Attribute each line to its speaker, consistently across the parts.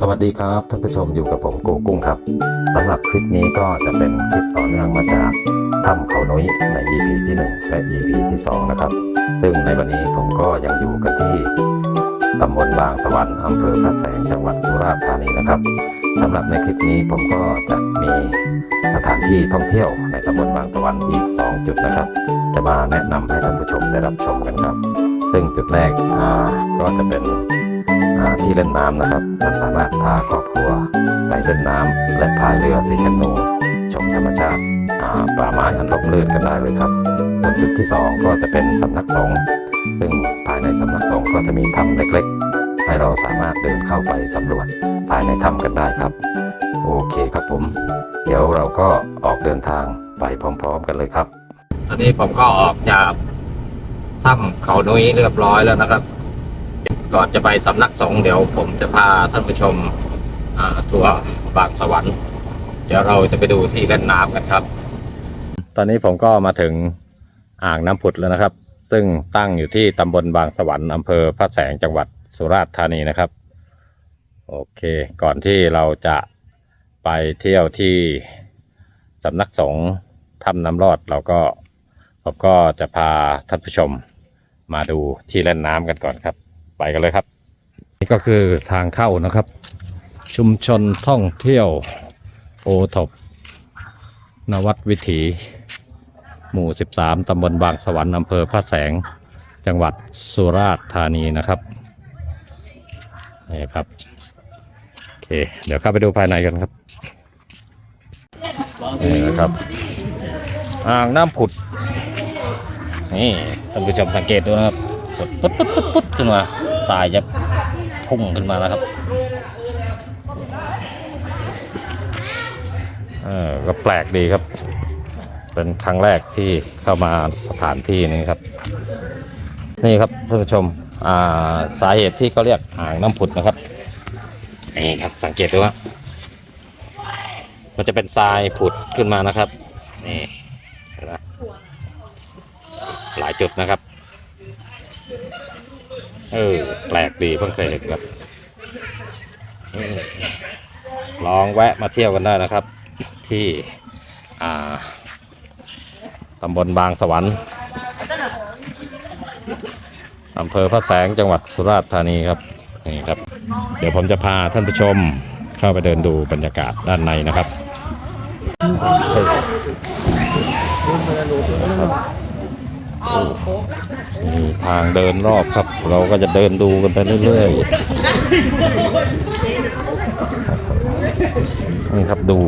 Speaker 1: สวัสดีครับท่านผู้ชมอยู่กับผมโกกุ้งครับสำหรับคลิปนี้ก็จะเป็นคลิปต่อเนื่องมาจากถ้ำเขาน้อยใน EP ที่ 1 และ EP ที่ 2 นะครับ ซึ่งในวันนี้ผมก็ยังอยู่กันที่ตำบลบางสวรรค์อำเภอพระแสงจังหวัดสุราษฎร์ธานีนะครับสำหรับในคลิปนี้ผมก็จะมีสถานที่ท่องเที่ยวในตำบลบางสวรรค์อีก 2 จุดนะครับ จะมาแนะนำให้ท่านผู้ชมได้รับชมกันครับ ซึ่งจุดแรกก็จะเป็น ที่เล่นน้ำนะครับท่านสามารถพาครอบครัวไปเล่นน้ำและพายเรือสีแคนูชมธรรมชาติาป่าไม้อันร่มรื่นกันได้เลยครับ ส่วนจุดที่ 2 ก็จะเป็นสำนักสงฆ์ซึ่งภายในสำนักสงฆ์ก็จะมีถ้ำเล็กๆ ให้เราสามารถเดินเข้าไปสำรวจภายในถ้ำกันได้ครับ โอเคครับผม เดี๋ยวเราก็ออกเดินทางไปพร้อมๆกันเลยครับ ตอนนี้ผมก็ออกจากถ้ำเขานุ้ยเรียบร้อยแล้วนะครับ ก่อนจะไปสำนักสงฆ์เดี๋ยวผมจะพาท่านผู้ชมอ่าทัวร์บางสวรรค์ เดี๋ยวเราจะไปดูที่เล่นน้ำกันครับ ตอนนี้ผมก็มาถึงอ่างน้ำผุดแล้วนะครับ ซึ่งตั้งอยู่ที่ตำบลบางสวรรค์อำเภอพระแสงจังหวัดสุราษฎร์ธานีนะครับ โอเค ก่อนที่เราจะไปเที่ยวที่สำนักสงฆ์ถ้ำน้ำรอดเราก็ผมก็จะพาท่านผู้ชมมาดูที่เล่นน้ำกันก่อนครับ ไปกันเลยครับ นี่ก็คือทางเข้านะครับ ชุมชนท่องเที่ยวโอทบนวัดวิถี หมู่ 13 ตำบลบางสวรรค์อำเภอพระแสง จังหวัดสุราษฎร์ธานีนะครับนี่ครับโอเค เดี๋ยวเข้าไปดูภายในกันครับนี่นะครับอ่างน้ำผุดนี่ท่านผู้ชมสังเกตดูนะครับ ปุ๊บปุ๊บปุ๊บปุ๊บปุ๊บขึ้นมาทรายจะพุ่งขึ้นมาแล้วครับเออก็แปลกดีครับ เป็นครั้งแรกที่เข้ามาสถานที่นี้ครับ นี่ครับท่านผู้ชมอ่าสาเหตุที่เขาเรียกอ่างน้ำผุดนะครับนี่ครับสังเกตดูว่ามันจะเป็นทรายผุดขึ้นมานะครับนี่นไหมหลายจุดนะครับ เออ แปลกดีเพิ่งเคยเห็นครับอืมลองแวะมาเที่ยวกันได้นะครับ ที่ตำบลบางสวรรค์อำเภอพระแสงจังหวัดสุราษฎร์ธานีครับนี่ครับ เดี๋ยวผมจะพาท่านผู้ชมเข้าไปเดินดูบรรยากาศด้านในนะครับโอเค มีทางเดินรอบครับ เราก็จะเดินดูกันไปเรื่อยๆนี่ครับดู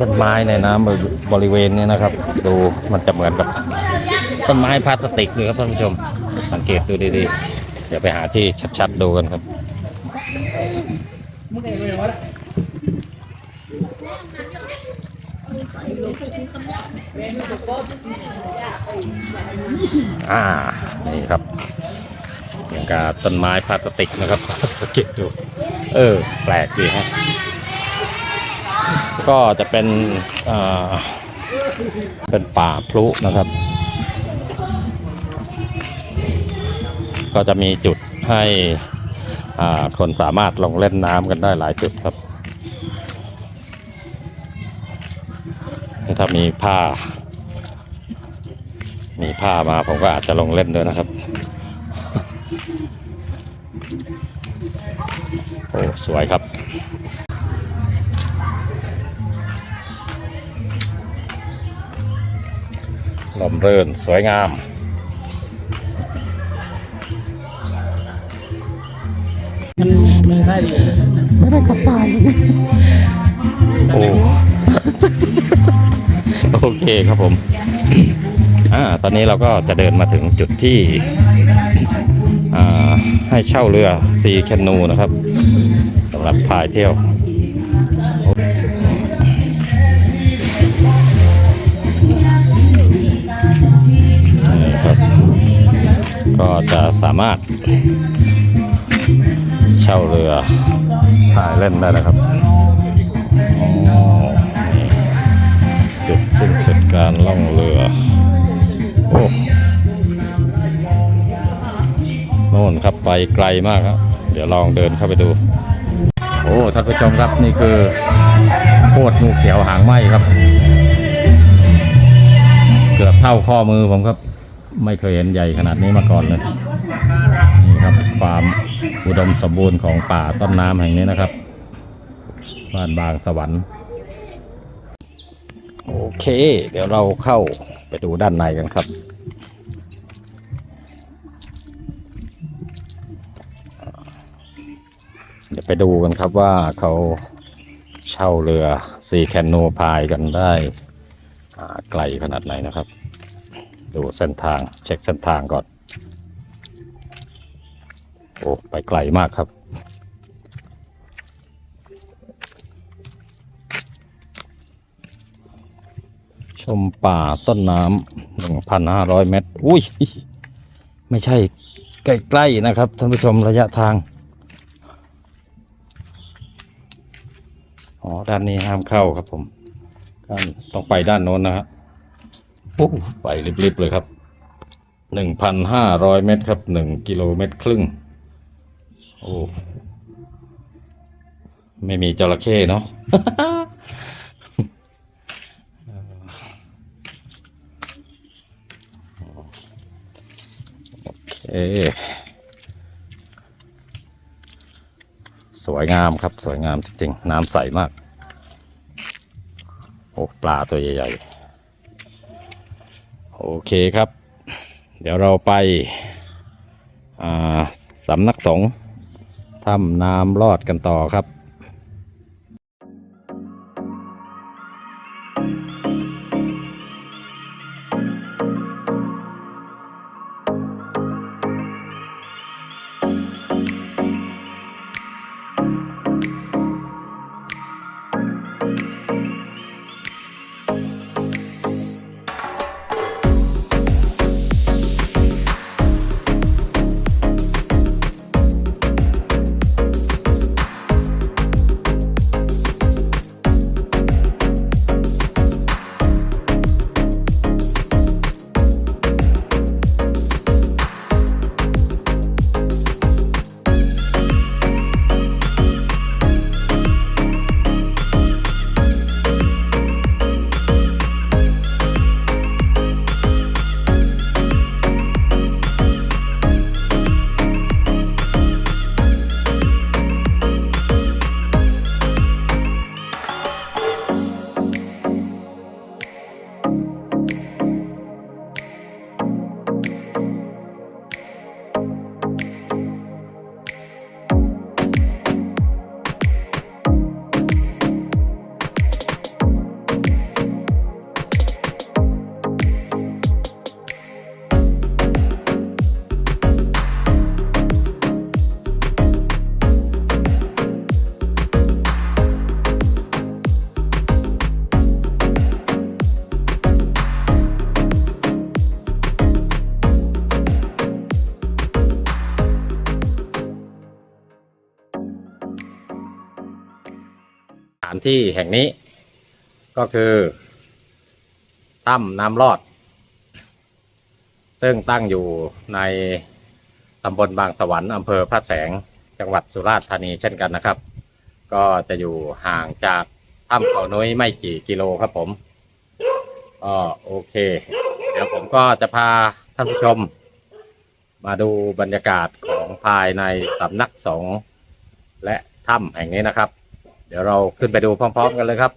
Speaker 1: ต้นไม้ในน้ำบริเวณนี้นะครับ ดูมันจะเหมือนกับต้นไม้พลาสติกเลยครับท่านผู้ชมสังเกตดูดีๆ เดี๋ยวไปหาที่ชัดๆดูกันครับ อ่า นี่ครับอย่างกับต้นไม้พลาสติกนะครับสังเกตดู เออ แปลกดีฮะ ก็จะเป็นอ่าเป็นป่าพลุนะครับ ก็จะมีจุดให้คนสามารถลงเล่นน้ำกันได้หลายจุดครับ ถ้ามีผ้า มีผ้ามาผมก็อาจจะลงเล่นด้วยนะครับ โอ้สวยครับลมเรื่นสวยงาม
Speaker 2: ไม่ได้เลย
Speaker 3: ไม่ได้กระต่าย
Speaker 1: โอ้โอเคครับผม อ่าตอนนี้เราก็จะเดินมาถึงจุดที่ให้เช่าเรือซีแคนูนะครับสำหรับพายเที่ยวนี่ครับก็จะสามารถเช่าเรือพายเล่นได้นะครับอ๋อนี่จุดสิ้นสุดการล่องเรือ โอ้โน่นครับไปไกลมากครับเดี๋ยวดี๋ยวลองเดินเข้าไปดู โอ้ท่านผู้ชมครับนี่คือโคตรงูเขียวหางไหมครับ เกือบเท่าข้อมือผมครับ ไม่เคยเห็นใหญ่ขนาดนี้มาก่อนเลยนี่ครับความอุดมสมบูรณ์ของป่าต้นน้ำแห่งนี้นะครับบ้านบางสวรรค์โอเค เดี๋ยวเราเข้า ไปดูด้านในกันครับ เดี๋ยวไปดูกันครับว่าเขาเช่าเรือซีแคนโนพายกันได้ไกลขนาดไหนนะครับ ดูเส้นทางเช็คเส้นทางก่อน โอ้ ไปไกลมากครับ มป่าต้นน้ำหนึ่งพันห้าร้อยเมตร อุ้ย ไม่ใช่ใกล้ๆนะครับ ท่านผู้ชมระยะทาง อ๋อ ด้านนี้ห้ามเข้าครับผมต้องไปด้านโน้นนะฮะโอ้ไปริบๆเลยครับหนึ่งพันห้าร้อยเมตรครับหนึ่งกิโลเมตรครึ่ง โอ้ ไม่มีจระเข้เนาะ โอสวยงามครับสวยงามจริงๆ น้ำใสมาก โอ้ปลาตัวใหญ่ๆ โอเคครับ เดี๋ยวเราไปาสำนักสงฆ์ถ้ำน้ำรอดกันต่อครับ ที่แห่งนี้ ก็คือถ้ำน้ำรอด ซึ่งตั้งอยู่ในตำบลบางสวรรค์อำเภอพระแสงจังหวัดสุราษฎร์ธานีเช่นกันนะครับ ก็จะอยู่ห่างจากถ้ำเขาน้อยไม่กี่กิโลครับผมโอเค เดี๋ยวผมก็จะพาท่านผู้ชม มาดูบรรยากาศของภายในสำนักสงฆ์และถ้ำแห่งนี้นะครับ เดี๋ยวเราขึ้นไปดูพร้อม ๆ กันเลยครับ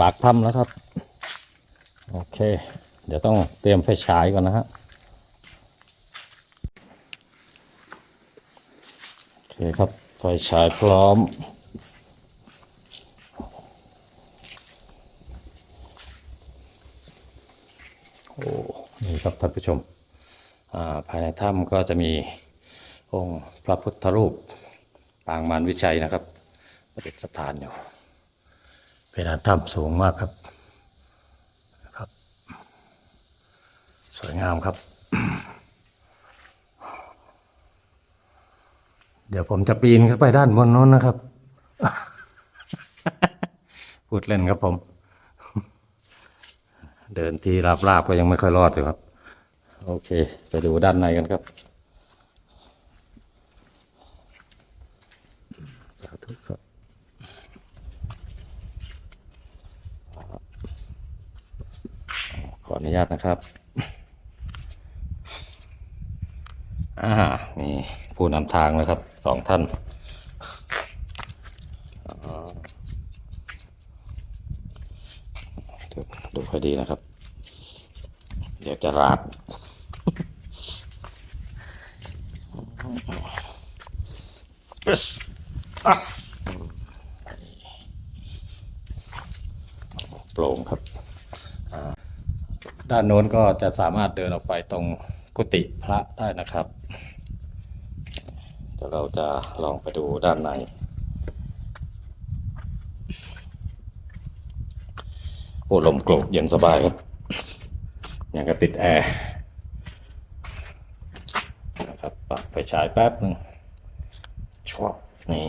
Speaker 1: ปากถ้ำแล้วครับ โอเค เดี๋ยวต้องเตรียมไฟฉายก่อนนะฮะโอเคครับไฟฉายพร้อม โอ้นี่ครับท่านผู้ชมภายในถ้ำก็จะมีองค์พระพุทธรูปปางมารวิชัยนะครับประดิษฐานอยู่ เพดานถ้ำสูงมากครับครับ สวยงามครับ เดี๋ยวผมจะปีนขึ้นไปด้านบนโน้นนะครับ พูดเล่นครับผม เดินที่ราบๆก็ยังไม่ค่อยรอดอยู่ครับ โอเค ไปดูด้านในกันครับ สาธุครับ ขออนุ ญาตนะครับ อ่ามีผู้นำทางนะครับสองท่านอ๋อดูดูค่อยดีนะครับเดี๋ยวจะราดอัสอัสโปร่งครับ ด้านโน้นก็จะสามารถเดินออกไปตรงกุฏิพระได้นะครับเดี๋ยวเราจะลองไปดูด้านใน โอ้ลมโกรกเย็นสบายครับอย่างกับติดแอร์นะครับปักไฟฉายแป๊บหนึ่งชอบนี่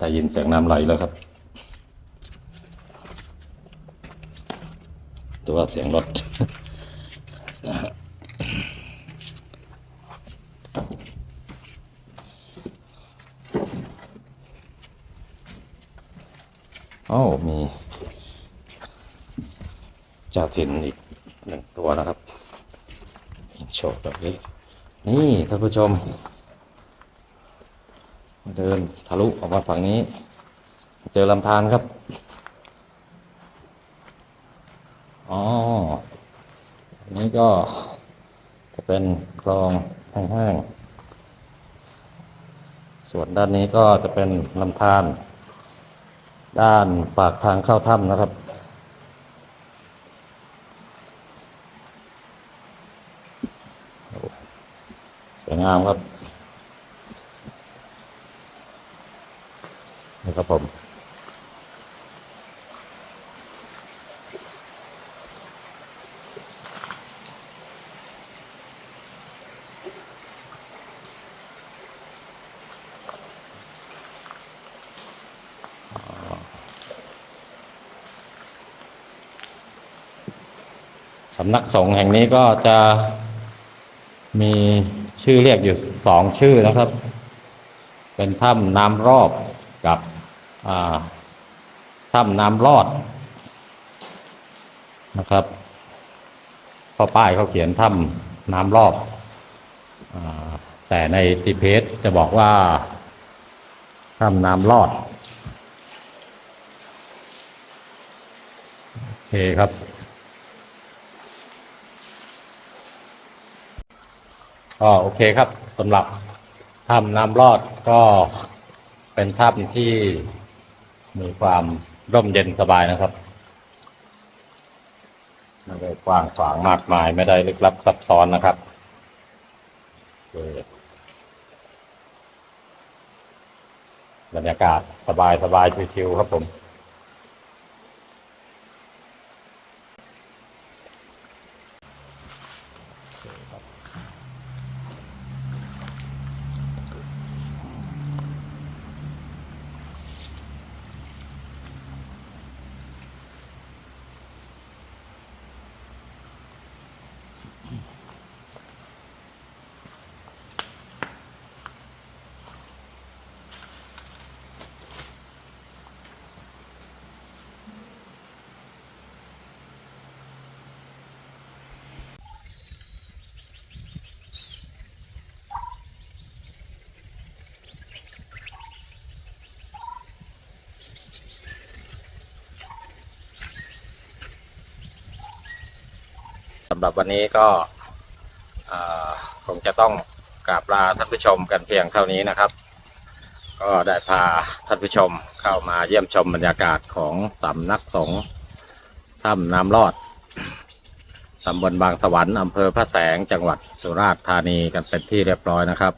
Speaker 1: ได้ยินเสียงน้ำไหลแล้วครับหรือว่าเสียงรถนะฮะโอ้มีเจ้าถิ่นอีกหนึ่งตัวนะครับโชว์แบบนี้ นี่ท่านผู้ชม เดินทะลุออกมาฝั่งนี้ เจอลำธารครับ อ๋ออันนี้ก็จะเป็นคลองแห้งๆ ส่วนด้านนี้ก็จะเป็นลำธาร ด้านปากทางเข้าถ้ำนะครับสวยงามครับ นี่ครับผมสำนักสงฆ์แห่งนี้ก็จะมีชื่อเรียกอยู่สองชื่อนะครับ เป็นถ้ำน้ำรอบกับ ถ้ำน้ำรอดนะครับเพราะป้ายเขาเขียนถ้ำน้ำรอบอแต่ในติเพจจะบอกว่าถ้ำน้ำรอดโอเคครับก็โอเคครับสำหรับถ้ำน้ำรอดก็เป็นถ้ำที่ มีความร่มเย็นสบายนะครับไม่ได้กว้างขวางมากมายไม่ได้ลึกลับซับซ้อนนะครับเคบรรยากาศสบายสบายชิวๆครับผมำหรับวันนี้ก็คงจะต้องกราบลาท่านผู้ชมกันเพียงเท่านี้นะครับ ก็ได้พาท่านผู้ชมเข้ามาเยี่ยมชมบรรยากาศของสำนักสงฆ์ถ้ำน้ำรอดตำบลบางสวรรค์อำเภอพระแสงจังหวัดสุราษฎร์ธานีกันเป็นที่เรียบร้อยนะครับ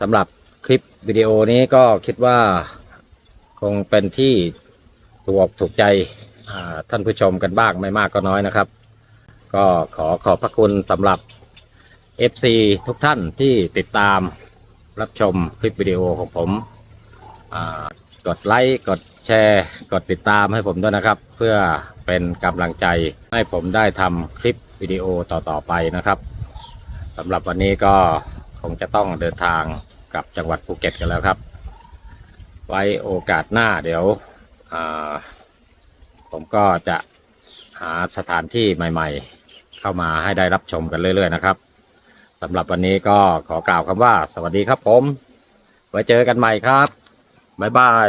Speaker 1: สำหรับคลิปวิดีโอนี้ก็คิดว่าคงเป็นที่ถูกอกถูกใจท่านผู้ชมกันบ้างไม่มากก็น้อยนะครับ ก็ขอขอบพระคุณสำหรับ FC ทุกท่านที่ติดตามรับชมคลิปวิดีโอของผม กดไลค์ กดแชร์ กดติดตามให้ผมด้วยนะครับ เพื่อเป็นกำลังใจให้ผมได้ทำคลิปวิดีโอต่อๆไปนะครับสำหรับวันนี้ก็คงจะต้องเดินทางกลับจังหวัดภูเก็ตกันแล้วครับ ไว้โอกาสหน้าเดี๋ยวผมก็จะหาสถานที่ใหม่ ๆ เข้ามาให้ได้รับชมกันเรื่อย ๆ นะครับสำหรับวันนี้ก็ขอกล่าวคำว่า สวัสดีครับผม ไว้เจอกันใหม่ครับบ๊ายบาย